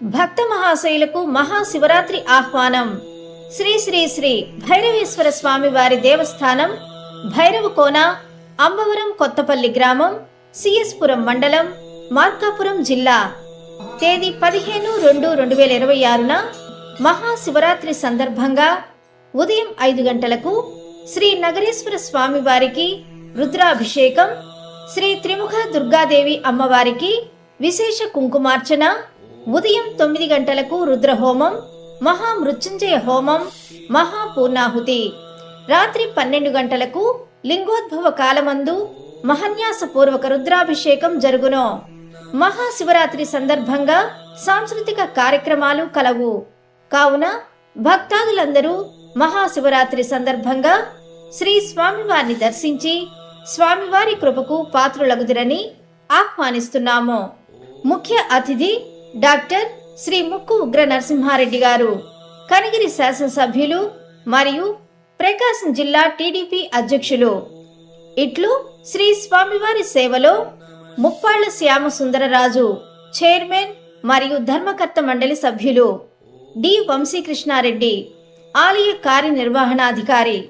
భక్త మహాశయులకు మహాశివరాత్రి ఆహ్వానం. శ్రీ శ్రీ శ్రీ భైరవేశ్వర స్వామి వారి దేవస్థానం భైరవకోన అంబవరం కొత్తపల్లి గ్రామం సిఎస్పురం మండలం మార్కాపురం జిల్లా. తేదీ పదిహేను రెండు రెండు వేల ఇరవై ఆరున మహాశివరాత్రి సందర్భంగా ఉదయం ఐదు గంటలకు శ్రీ నగరేశ్వర స్వామి వారికి రుద్రాభిషేకం శ్రీ త్రిముఖ దుర్గాదేవి అమ్మవారికి విశేష కుంకుమార్చన ఉదయం తొమ్మిది గంటలకు రుద్రహోమం మహామృత్యుంజయ హోమం మహాపూర్ణాహుతి. రాత్రి పన్నెండు గంటలకు లింగోద్భవ కాలమందు మహన్యాసపూర్వక రుద్రాభిషేకం జరుగును. మహాశివరాత్రి సందర్భంగా సాంస్కృతిక కార్యక్రమాలు కలవు. కావున భక్తాదులందరూ మహాశివరాత్రి సందర్భంగా శ్రీ స్వామివారిని దర్శించి స్వామివారి కృపకు పాత్రులగుదిరని ఆహ్వానిస్తున్నాము. ముఖ్య అతిథి డాక్టర్ శ్రీ ముక్కు ఉగ్ర నరసింహారెడ్డి గారు కనిగిరి శాసనసభ్యులు మరియు ప్రకాశం జిల్లా టీడీపీ అధ్యక్షులు. ఇట్లు శ్రీ స్వామివారి సేవలో ముప్పాళ్ళ శ్యామ సుందరరాజు చైర్మన్ మరియు ధర్మకర్త మండలి సభ్యులు డి వంశీకృష్ణారెడ్డి ఆలయ కార్యనిర్వహణాధికారి